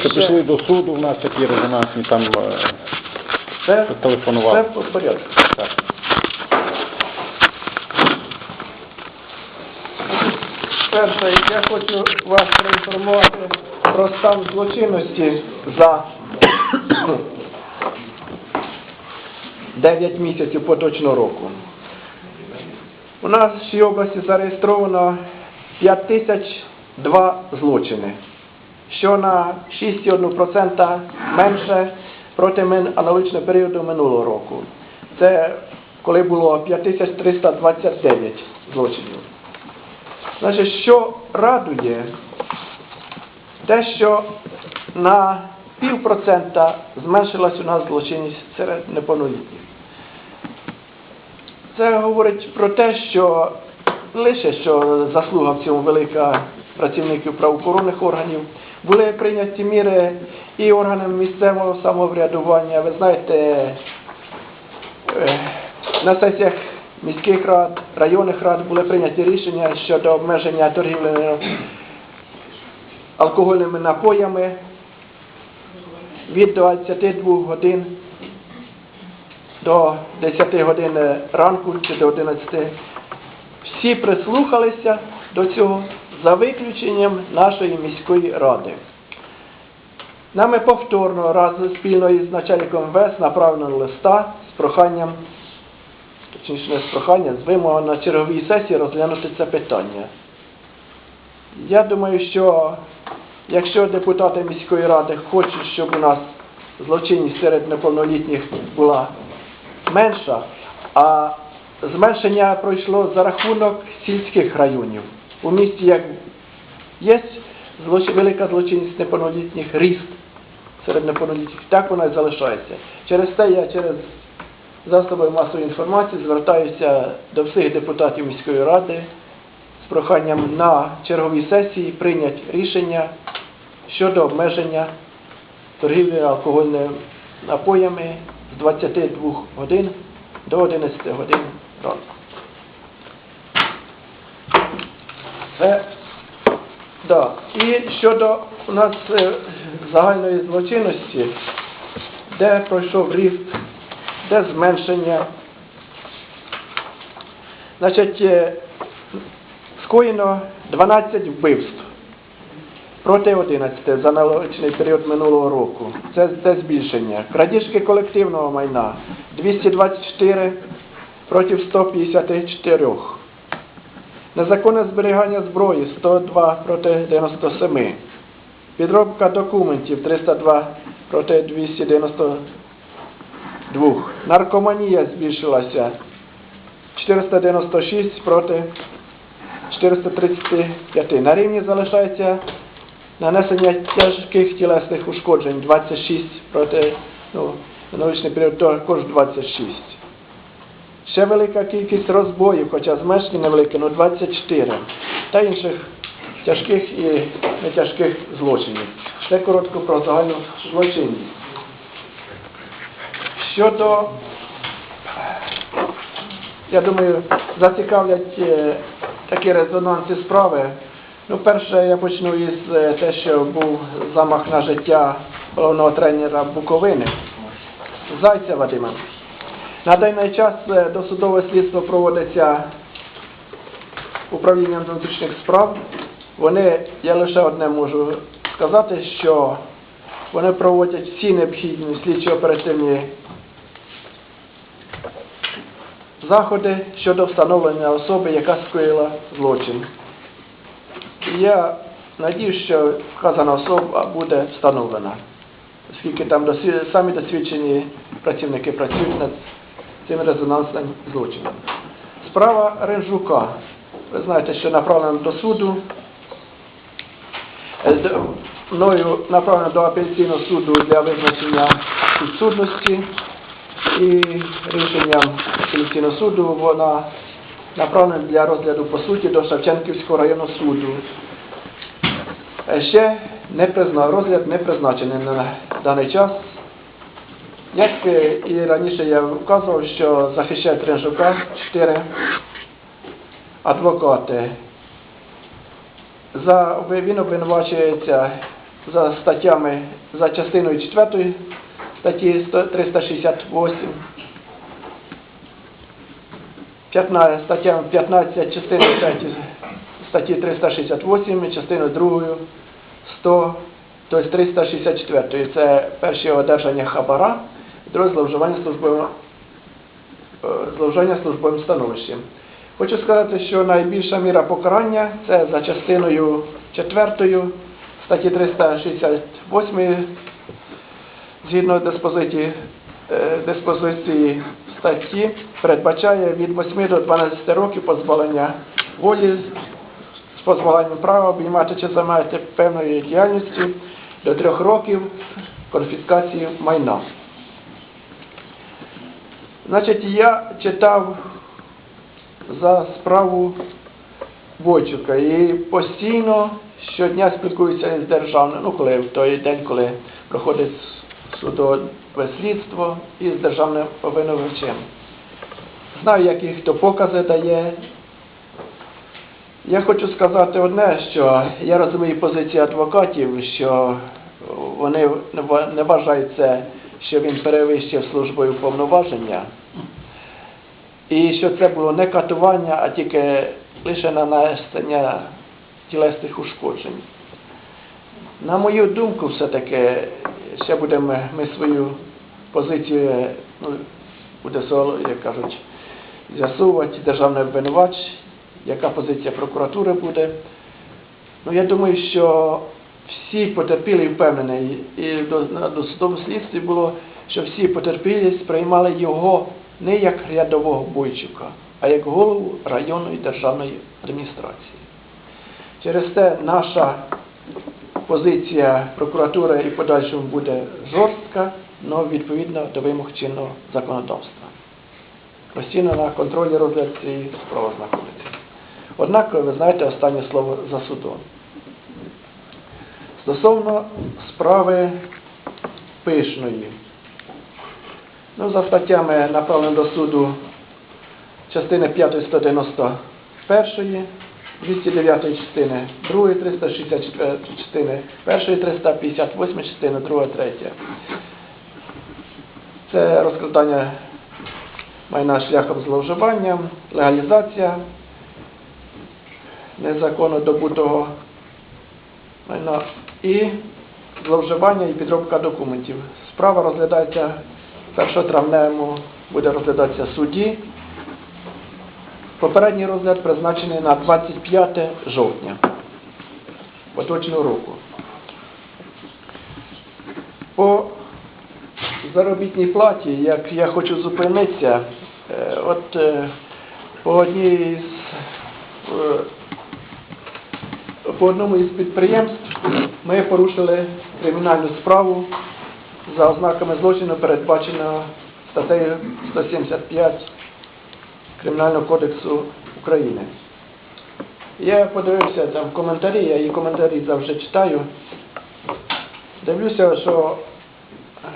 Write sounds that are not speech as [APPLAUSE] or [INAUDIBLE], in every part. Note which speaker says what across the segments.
Speaker 1: Що пішли до суду, в нас такі резонансні там е,
Speaker 2: це,
Speaker 1: телефонували.
Speaker 2: це в порядку.
Speaker 1: Так.
Speaker 2: Перше, я хочу вас проінформувати про стан злочинності за 9 місяців поточного року. У нашій області зареєстровано 5002 злочини, що на 6,1% менше проти аналогічного періоду минулого року. Це коли було 5329 злочинів. Значить, що радує, те, що на півпроцента зменшилась у нас злочинність серед неповнолітніх. Це говорить про те, що лише що заслуга в цьому велика працівників правоохоронних органів, були прийняті міри і органами місцевого самоврядування. Ви знаєте, е, на сесіях міських рад, районних рад були прийняті рішення щодо обмеження торгівлі алкогольними напоями від 22 годин до 10 годин ранку чи до 11. Всі прислухалися до цього за виключенням нашої міської ради. Нами повторно разом спільно із начальником МВС направлено листа з проханням, точніше не з проханням, з вимогою на черговій сесії розглянути це питання. Я думаю, що якщо депутати міської ради хочуть, щоб у нас злочинність серед неповнолітніх була менша, а зменшення пройшло за рахунок сільських районів. У місті як є злочин, велика злочинність неповнолітніх ріст серед неповнолітніх, так вона і залишається. Через це я через засоби масової інформації звертаюся до всіх депутатів міської ради з проханням на черговій сесії прийняти рішення щодо обмеження торгівлі алкогольними напоями з 22 годин до 11 годин ранку. Це, да. І щодо у нас е, загальної злочинності, де пройшов ріст, де зменшення. Значить, е, скоєно 12 вбивств проти 11 за аналогічний період минулого року. Це, це збільшення. Крадіжки колективного майна 224 проти 154. Незаконне зберігання зброї 102 проти 97. Підробка документів 302 проти 292. Наркоманія збільшилася 496 проти 435. На рівні залишається нанесення тяжких тілесних ушкоджень 26 проти ну, минулорічний період також 26. Ще велика кількість розбоїв, хоча зменшені невеликі, ну 24. Та інших тяжких і нетяжких злочинів. Ще коротко про загальну злочинність. Щодо, я думаю, зацікавлять е, такі резонансні справи. Ну, перше, я почну із е, те, що був замах на життя головного тренера Буковини Зайця Вадима. На даний час е, досудове слідство проводиться управлінням внутрішніх справ. Вони, я лише одне можу сказати, що вони проводять всі необхідні слідчо-оперативні заходи щодо встановлення особи, яка скоїла злочин. Я надіюсь, що вказана особа буде встановлена, оскільки там досвід- самі досвідчені працівники працюють над цим резонансним злочином. Справа Ренжука. Ви знаєте, що направлена до суду. Е, Мною направлена до апеляційного суду для визначення підсудності і рішенням апеляційного суду вона направлена для розгляду по суті до Шевченківського районного суду. Е, Ще не призна... розгляд не призначений на даний час. Як е, і раніше я вказував, що захищає Тренжука чотири адвокати. За, він обвинувачується за статтями за частиною 4 статті 368, 15, стаття 15 частини 3 статті 368, частиною 2 100, тобто 364. Це перше одержання хабара, друге зловживання службовим, е, зловживання службовим становищем. Хочу сказати, що найбільша міра покарання це за частиною 4 статті 368 згідно диспозиції, е, диспозиції статті передбачає від 8 до 12 років позбавлення волі з позбавленням права обіймати чи займати певною діяльністю до трьох років конфіскації майна. Значить, я читав за справу Войчука і постійно щодня спілкуюся із державним, ну коли в той день, коли проходить судове слідство із державним обвинувачем. Знаю, які хто покази дає. Я хочу сказати одне, що я розумію позицію адвокатів, що вони не вважають це, що він перевищив службою повноваження. І що це було не катування, а тільки лише нанесення тілесних ушкоджень. На мою думку, все-таки ще будемо ми свою позицію, ну, буде як кажуть, з'ясовувати державний обвинувач, яка позиція прокуратури буде. Ну, я думаю, що всі потерпілі впевнені, і до, на слідстві було, що всі потерпілі сприймали його не як рядового бойчика, а як голову районної державної адміністрації. Через те наша позиція прокуратури і подальшому буде жорстка, але відповідно до вимог чинного законодавства. Постійно на контролі цієї справи знаходиться. Однак, ви знаєте, останнє слово за судом. Стосовно справи пишної. Ну, за статтями направлено до суду частини 5 191, 209 частини 2, 364 частини 1, 358 частини 2, 3. Це розкладання майна шляхом зловживання, легалізація незаконно добутого майна і зловживання і підробка документів. Справа розглядається 1 травневому, буде розглядатися в суді. Попередній розгляд призначений на 25 жовтня поточного року. По заробітній платі, як я хочу зупинитися, е, от е, по одній з е, по одному із підприємств ми порушили кримінальну справу за ознаками злочину, передбаченого статтею 175 Кримінального кодексу України. Я подивився там коментарі, я і коментарі завжди читаю. Дивлюся, що е,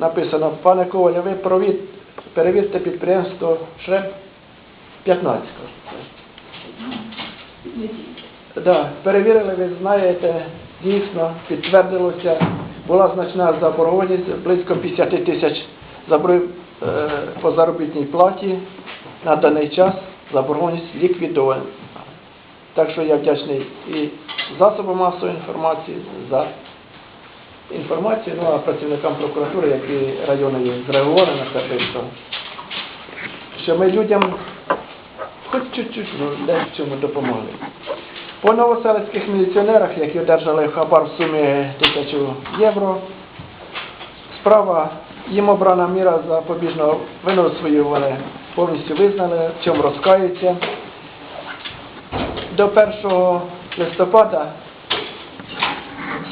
Speaker 2: написано, пане Коваля, ви провід, перевірте підприємство ШРЕП 15. Да, перевірили, ви знаєте, дійсно підтвердилося, була значна заборгованість, близько 50 тисяч заборів е, по заробітній платі. На даний час заборгованість ліквідована. Так що я вдячний і засобам масової інформації за інформацію, ну а працівникам прокуратури, які районної зреагували на це що, що ми людям хоч чуть-чуть ну, десь в чому допомогли. По новоселицьких міліціонерах, які одержали хабар в сумі тисячу євро, справа їм обрана міра запобіжного вину свою вони повністю визнали, в чому розкаються. До 1 листопада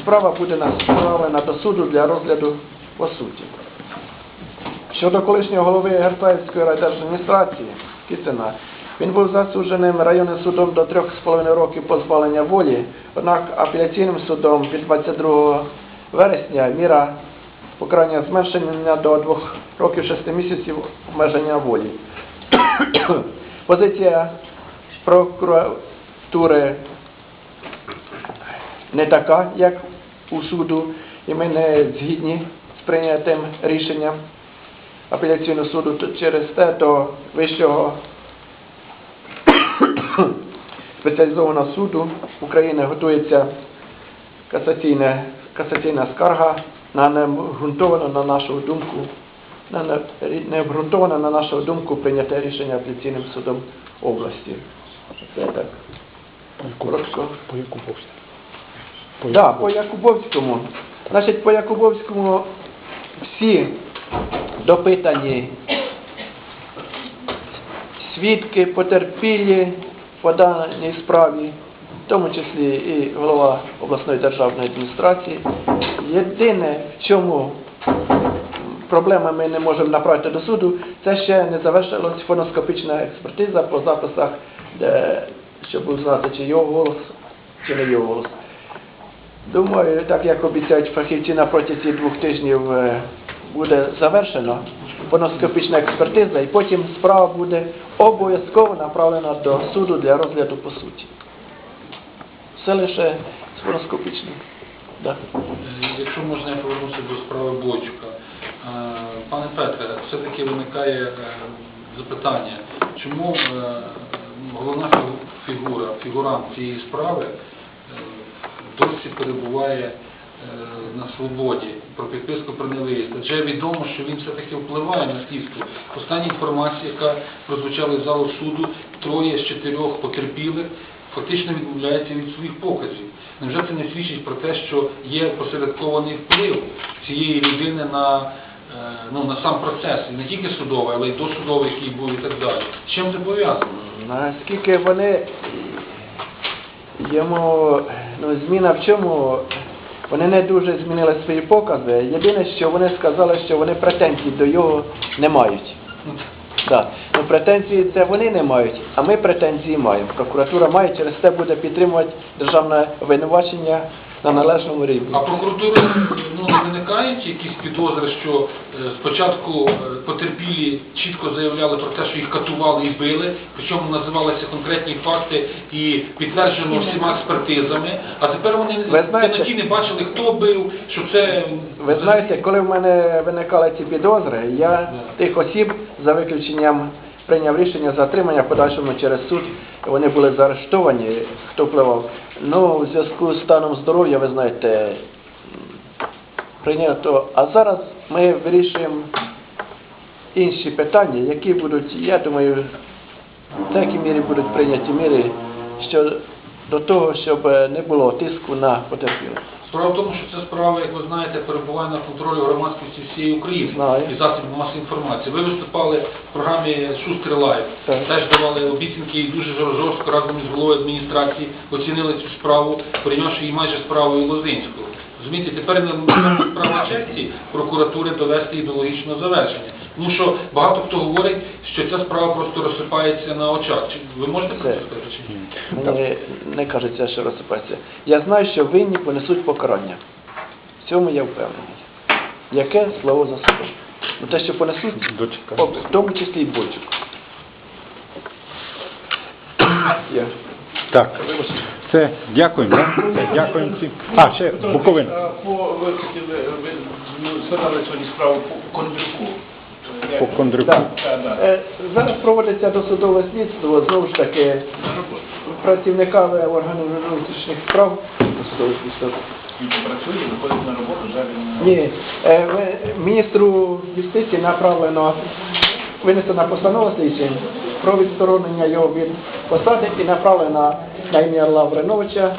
Speaker 2: справа буде направлена до суду для розгляду по суті. Щодо колишнього голови Гертаївської райдержадміністрації Кіцина, він був засудженим районним судом до 3,5 років позбавлення волі, однак апеляційним судом від 22 вересня міра покарання зменшення до 2 років 6 місяців обмеження волі. [COUGHS] Позиція прокуратури не така, як у суду, і ми не згідні з прийнятим рішенням апеляційного суду через те до Вищого спеціалізованого суду України готується касаційне, касаційна скарга на необґрунтовано на нашу думку, на не- необґрунтовано на нашу думку прийняте рішення апеляційним судом області. Це так. Коротко.
Speaker 1: По яку пошту? По
Speaker 2: Да, по Якубовському. Значить, по Якубовському всі допитані свідки, потерпілі по даній справі, в тому числі і голова обласної державної адміністрації. Єдине, в чому проблеми ми не можемо направити до суду, це ще не завершилась фоноскопічна експертиза по записах, де, щоб узнати, чи його голос, чи не його голос. Думаю, так як обіцяють фахівці на протязі двох тижнів е, буде завершено фоноскопічна експертиза, і потім справа буде обов'язково направлена до суду для розгляду по суті. Все лише з фоноскопічним. Да.
Speaker 3: Якщо можна, я повернуся до справи Бойчука. Е, Пане Петре, все-таки виникає е, запитання, чому е, головна фігу- фігура, фігурант цієї справи досі перебуває на свободі про підписку про невиїзд? Адже відомо, що він все-таки впливає на слідство. Остання інформація, яка прозвучала з залу суду, троє з чотирьох потерпілих фактично відмовляється від своїх показів. Невже це не свідчить про те, що є посередкований вплив цієї людини на, е, ну, на сам процес, не тільки судовий, але й досудовий, який був і так далі? З чим це пов'язано?
Speaker 2: Наскільки вони йому ну, зміна в чому? Вони не дуже змінили свої покази. Єдине, що вони сказали, що вони претензій до його не мають.
Speaker 3: Ну,
Speaker 2: Да. Ну, претензії це вони не мають, а ми претензії маємо. Прокуратура має, через це буде підтримувати державне обвинувачення на належному рівні.
Speaker 3: А прокуратура ну, не виникають якісь підозри, що е, спочатку е, потерпілі чітко заявляли про те, що їх катували і били, причому називалися конкретні факти і підтверджено всіма експертизами, а тепер вони
Speaker 2: Ви знаєте-
Speaker 3: не бачили, хто бив, що це...
Speaker 2: Ви знаєте, коли в мене виникали ці підозри, я тих осіб за виключенням прийняв рішення затримання в подальшому через суд. Вони були заарештовані, хто впливав. Ну, у зв'язку з станом здоров'я, ви знаєте, прийнято. А зараз ми вирішуємо інші питання, які будуть, я думаю, в такій мірі будуть прийняті міри, що до того, щоб не було тиску на потерпілих.
Speaker 3: Справа в тому, що ця справа, як ви знаєте, перебуває на контролі громадськості всієї України
Speaker 2: Знаю.
Speaker 3: і засобів масової інформації. Ви виступали в програмі Шустри Лайв,
Speaker 2: Так.
Speaker 3: теж давали обіцянки і дуже жор- жорстко разом із головою адміністрації оцінили цю справу, прийнявши її майже справою Лозинського. Розумієте, тепер на справа честі прокуратури довести її до логічного завершення. Тому що багато хто говорить, що ця справа просто розсипається на очах. Чи ви можете про це сказати чи ні?
Speaker 2: Мені не кажеться, що розсипається. Я знаю, що винні понесуть покарання. В цьому я впевнений. Яке слово за собою? Ну, те, що понесуть,
Speaker 1: Дочекаємо.
Speaker 2: в тому числі і Бойчук. Я.
Speaker 1: Так, все, дякуємо. да? Дякуємо всім. А, ще Буковина.
Speaker 4: По, ви хотіли, ви ну, згадали сьогодні справу по Кондрюку.
Speaker 1: По Кондрюку.
Speaker 2: Так.
Speaker 4: Так, так.
Speaker 2: Е, Зараз проводиться досудове слідство, знову ж таки, працівниками органів внутрішніх справ досудове слідство.
Speaker 4: Він працює, виходить на роботу, він...
Speaker 2: Ні, е, ви- міністру юстиції направлено винесена постанова слідчим про відсторонення його від посади і направлена ім'я Лавриновича